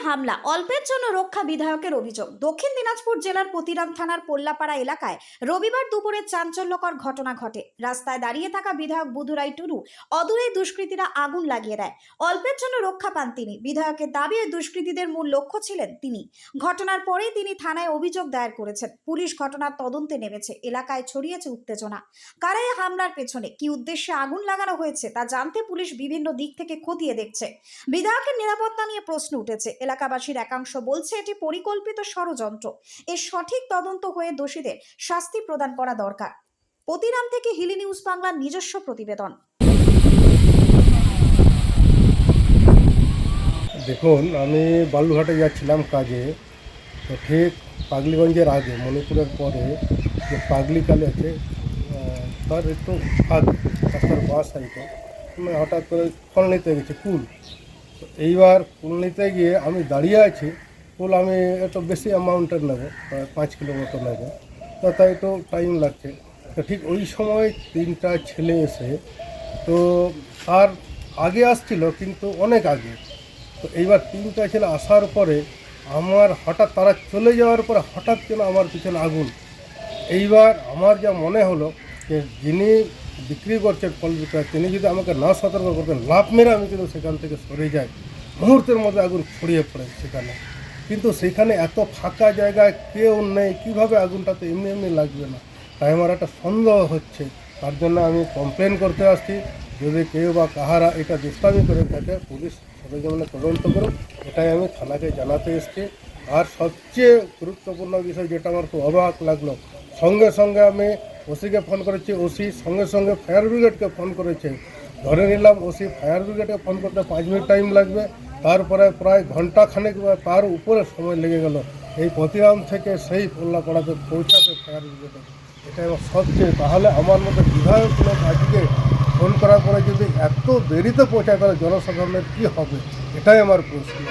হামলা, অল্পের জন্য রক্ষা বিধায়কের অভিযোগ। দক্ষিণ দিনাজপুর জেলার পতিরাম থানার পোল্লাপাড়া এলাকায় রবিবার দুপুরে চাঞ্চল্যকর ঘটনা ঘটে। রাস্তায় দাঁড়িয়ে থাকা বিধায়ক বুধুরাই টুরু অদূরে দুষ্কৃতীরা আগুন লাগিয়ে দেয়। অল্পের জন্য রক্ষা পান তিনি। বিধায়কের দাবি ওই দুষ্কৃতীদের মূল লক্ষ্য ছিলেন তিনি। ঘটনার পরেই তিনি থানায় অভিযোগ দায়ের করেছেন। পুলিশ ঘটনার তদন্তে নেমেছে। এলাকায় ছড়িয়েছে উত্তেজনা। কারা এই হামলার পেছনে? কি উদ্দেশ্যে আগুন লাগানো হয়েছে? তা জানতে পুলিশ বিভিন্ন দিক থেকে খতিয়ে দেখছে। বিধায়কের নিরাপত্তা নিয়ে প্রশ্ন উঠেছে। এলাকাবাসীর একাংশ বলছে এটি পরিকল্পিত ষড়যন্ত্র। এর সঠিক তদন্ত হয়ে দোষীদের শাস্তি প্রদান করা দরকার। পতিরাম থেকে হিলি নিউজ বাংলার নিজস্ব প্রতিবেদন। দেখুন, আমি বালুঘাটে যাচ্ছিলাম কাজে। তো ঠিক পাগলিগঞ্জের আগে, মণিপুরের পরে যে পাগলি কালে আছে তার একটু আগে, রাস্তার বাস সাইডে আমি হঠাৎ করে ফল নিতে গেছি কুল। এইবার নিতে গিয়ে আমি দাঁড়িয়ে আছি কুল আমি একটু বেশি অ্যামাউন্টের নেব পাঁচ কিলো মতো নেব। তো তাই একটু টাইম লাগছে। তো ঠিক ওই সময় তিনটা ছেলে এসে, তো তার আগে আসছিল, কিন্তু অনেক আগে। তো এইবার তিনটা ছেলে আসার পরে আমার হঠাৎ তারা চলে যাওয়ার পরে হঠাৎ যেন আমার পিছনে আগুন। এইবার আমার যা মনে হলো যে যিনি বিক্রি করছেন, ফল বিক্রয় তিনি যদি আমাকে না সতর্ক করতেন, লাভ মেরে আমি কিন্তু সেখান থেকে সরে যাই। মুহূর্তের মধ্যে আগুন ছড়িয়ে পড়ে সেখানে। কিন্তু সেখানে এত ফাঁকা জায়গায় কেউ নেই, কীভাবে আগুনটা তো এমনি এমনি লাগবে না? তাই আমার একটা সন্দেহ হচ্ছে। তার জন্য আমি কমপ্লেন করতে আসছি। যদি কেউ বা কাহারা এটা দুষ্টামি করে থাকে, পুলিশ সরজমিনে তদন্ত করুক। এটাই আমি থানাকে জানাতে এসেছি। আর সবচেয়ে গুরুত্বপূর্ণ বিষয়, যেটা আমার খুব অবাক লাগল, সঙ্গে সঙ্গে আমি ওসিকে ফোন করেছি, ওসি সঙ্গে সঙ্গে ফায়ার ব্রিগেডকে ফোন করেছে। ধরে নিলাম ওসি ফায়ার ব্রিগেডকে ফোন করতে পাঁচ মিনিট টাইম লাগবে, তারপরে প্রায় ঘণ্টা খানেক তার উপরে সময় লেগে গেল। এই প্রতিরাম থেকে সেই পড়াতে পৌঁছাতে ফায়ার ব্রিগেডে। এটা আমার সবচেয়ে তাহলে আমার মতো বিধায়ক লোক আজকে ফোন করার পরে যদি এত দেরিতে পৌঁছায় তাহলে জনসাধারণের কী হবে? এটাই আমার প্রশ্ন।